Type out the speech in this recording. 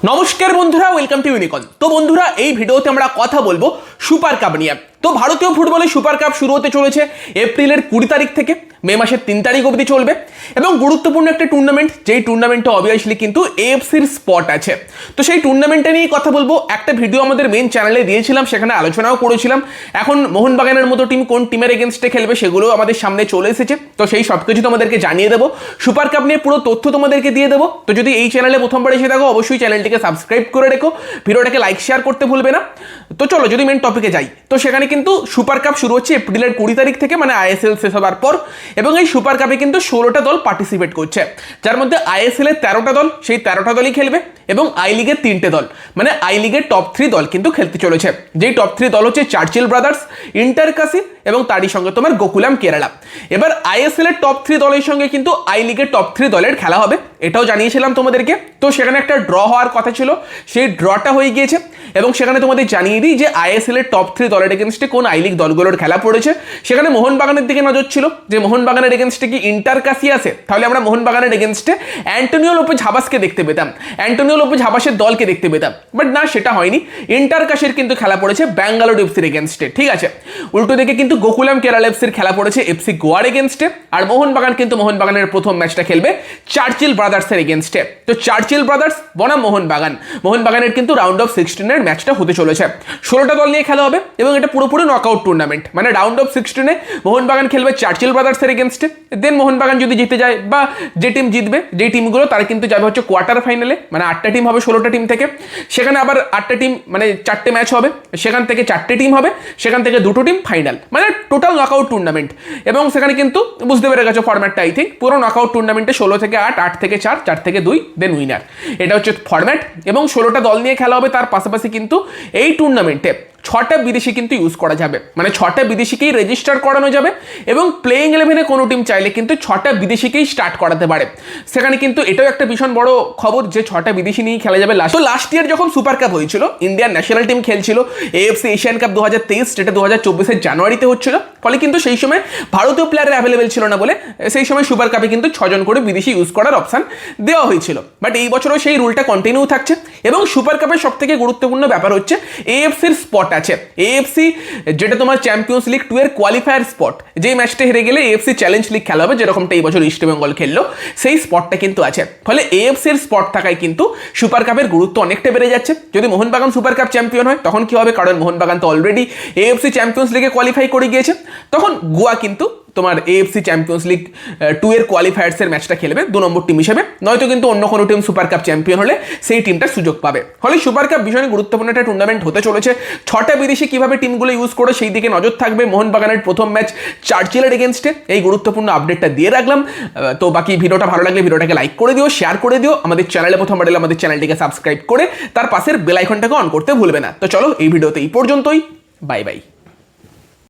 নমস্কার বন্ধুরা welcome to ইউনিকন তো বন্ধুরা, এই ভিডিওতে আমরা কথা বলব সুপার কাপ নিয়ে। তো ভারতীয় ফুটবলে সুপার কাপ শুরু হতে চলেছে এপ্রিলের কুড়ি তারিখ থেকে। মে মাসের তিন তারিখ অবধি চলবে। এবং গুরুত্বপূর্ণ একটা টুর্নামেন্ট যেই টুর্নামেন্টে অবভিয়াসলি কিন্তু এএফসির স্পট আছে। তো সেই টুর্নামেন্টে নিয়েই কথা বলব। একটা ভিডিও আমাদের মেন চ্যানেলে দিয়েছিলাম, সেখানে আলোচনাও করেছিলাম। এখন মোহনবাগানের মতো টিম কোন টিমের এগেনস্টে খেলবে সেগুলো আমাদের সামনে চলে এসেছে। তো সেই সব কিছু তোমাদেরকে জানিয়ে দেবো। সুপার কাপ নিয়ে পুরো তথ্য তোমাদেরকে দিয়ে দেবো। তো যদি এই চ্যানেলে প্রথমবার এসে থাকো, অবশ্যই চ্যানেলটিকে সাবস্ক্রাইব করে রেখো। ভিডিওটাকে লাইক শেয়ার করতে ভুলবে না। তো চলো, যদি মেন টপিকে যাই, তো সেখানে কিন্তু সুপার কাপ শুরু হচ্ছে এপ্রিলের কুড়ি তারিখ থেকে মানে আইএসএল শেষ হওয়ার পর, এবং এই সুপার কাপে কিন্তু ষোলোটা দল পার্টিসিপেট করছে। যার মধ্যে আইএসএল এর তেরোটা দল, সেই তেরোটা দলই খেলবে, এবং আই লিগের তিনটে দল মানে আই লিগের টপ থ্রি দল কিন্তু খেলতে চলেছে। যেই টপ থ্রি দল হচ্ছে চার্চিল ব্রাদার্স ইন্টার কাসি এবং তারই সঙ্গে তোমার গোকুলাম কেরালা এবার আইএসএল এর টপ থ্রি দলের সঙ্গে কিন্তু আই লিগের টপ থ্রি দলের খেলা হবে, এটাও জানিয়েছিলাম তোমাদেরকে। তো সেখানে একটা ড্র হওয়ার কথা ছিল, সেই ড্রটা হয়ে গিয়েছে। এবং সেখানে তোমাদের জানিয়ে দিই যে আইএসএল এর টপ থ্রি দলের এগেনস্টে কোন আই লিগ দলগুলোর খেলা পড়েছে। সেখানে মোহনবাগানের দিকে নজর ছিল যে মোহনবাগানের এগেনস্টে কি ইন্টার আছে তাহলে আমরা মোহনবাগানের এগেনস্টে অ্যান্টোনিও লোপে ঝাবাসকে দেখতে পেতাম। অ্যান্টোনিও লোপে ঝাবাসের দলকে দেখতে পেতাম। বাট না, সেটা হয়নি। ইন্টার কিন্তু খেলা পড়েছে ব্যাঙ্গালোর এফসির এগেনস্টে ঠিক আছে? উল্টো দিকে কিন্তু গোকুলাম কেরালা এফসির খেলা পড়েছে এফসি গোয়ার এগেনস্টে আর মোহনবাগান কিন্তু মোহনবাগানের প্রথম ম্যাচটা খেলবে চার্চিল ব্রাদার্সের এগেনস্টে তো চার্চিল ব্রাদার্স বনাম মোহনবাগান। মোহনবাগানের কিন্তু রাউন্ড অফ সিক্সটিনের ম্যাচটা হতে চলেছে। ষোলোটা দল নিয়ে খেলা হবে এবং এটা পুরোপুরি নকআউট টুর্নামেন্ট মানে রাউন্ড অফ সিক্সটিনে মোহনবাগান খেলবে চার্চিল ব্রাদার্সের এগেনস্টে দেন মোহনবাগান যদি জিতে যায় বা যে টিম জিতবে যেই টিমগুলো তারা কিন্তু যাবে হচ্ছে কোয়ার্টার ফাইনালে মানে আটটা টিম হবে ষোলোটা টিম থেকে। সেখানে আবার আটটা টিম মানে চারটে ম্যাচ হবে। সেখান থেকে চারটে টিম হবে। সেখান থেকে দুটো টিম ফাইনাল মানে টোটাল নকআউট টুর্নামেন্ট এবং সেখানে কিন্তু বুঝতে পেরে গেছো ফরম্যাটটা আই থিঙ্ক পুরো নকআউট টুর্নামেন্টে ষোলো থেকে আট আট থেকে চার চার থেকে দুই দেন উইনার এটা হচ্ছে ফরম্যাট এবং ষোলোটা দল নিয়ে খেলা হবে, তার পাশাপাশি কিন্তু এই টুর্নামেন্টে ছটা বিদেশি কিন্তু ইউজ করা যাবে। মানে ছটা বিদেশিকেই রেজিস্টার করানো যাবে এবং প্লেইং ইলেভেনে কোনো টিম চাইলে কিন্তু ছটা বিদেশিকেই স্টার্ট করাতে পারে। সেখানে কিন্তু এটাও একটা ভীষণ বড় খবর যে ছটা বিদেশি নিয়েই খেলা যাবে। লাস্ট তো লাস্ট ইয়ার যখন সুপার কাপ হয়েছিল ইন্ডিয়ান ন্যাশনাল টিম খেলছিল এএফসি এশিয়ান কাপ দু হাজার তেইশ, যেটা দু হাজার চব্বিশের জানুয়ারিতে হচ্ছিল ফলে কিন্তু সেই সময় ভারতীয় প্লেয়ার অ্যাভেলেবেল ছিল না বলে, সেই সময় সুপার কাপে কিন্তু ছজন করে বিদেশি ইউজ করার অপশন দেওয়া হয়েছিল। বাট এই বছরও সেই রুলটা কন্টিনিউ থাকছে এবং সুপার কাপের সব থেকে গুরুত্বপূর্ণ ব্যাপার হচ্ছে এএফসির স্পট আছে। এএফসি যেটা তোমার চ্যাম্পিয়ন্স লিগ টু এর কোয়ালিফায়ার স্পট যেই ম্যাচটা হেরে গেলে এএফসি চ্যালেঞ্জ লিগ খেলা হবে, যেরকমটা এই বছর ইস্ট বেঙ্গল খেললো, সেই স্পটটা কিন্তু আছে। ফলে এএফসির স্পট থাকায় কিন্তু সুপার কাপের গুরুত্ব অনেকটা বেড়ে যাচ্ছে। যদি মোহনবাগান সুপার কাপ চ্যাম্পিয়ন হয়, তখন কি হবে? কারণ মোহনবাগান তো অলরেডি এএফসি চ্যাম্পিয়ন্স লিগে কোয়ালিফাই করে গিয়েছে। তখন গোয়া কিন্তু তোমার এএফসি চ্যাম্পিয়ন্স লিগ টু এর কোয়ালিফায়ার্সের ম্যাচটা খেলবে, দু নম্বর টিম হিসেবে। নয়তো কিন্তু অন্য কোনো টিম সুপার কাপ চ্যাম্পিয়ন হলে সেই টিমটা সুযোগ পাবে। ফলে সুপার কাপ ভীষণ গুরুত্বপূর্ণ একটা টুর্নামেন্ট হতে চলেছে। ছটা বিদেশি কীভাবে টিমগুলো ইউজ করে, সেই দিকে নজর থাকবে। মোহনবাগানের প্রথম ম্যাচ চার্চিলের এগেনস্টে এই গুরুত্বপূর্ণ আপডেটটা দিয়ে রাখলাম। তো বাকি ভিডিওটা ভালো লাগলে ভিডিওটাকে লাইক করে দিও শেয়ার করে দিও। আমাদের চ্যানেলে প্রথম বাড়লে আমাদের চ্যানেলটিকে সাবস্ক্রাইব করে, তার পাশের বেল আইকনটাকে অন করতে ভুলবে না। তো চলো এই ভিডিওতে এই পর্যন্তই। Bye bye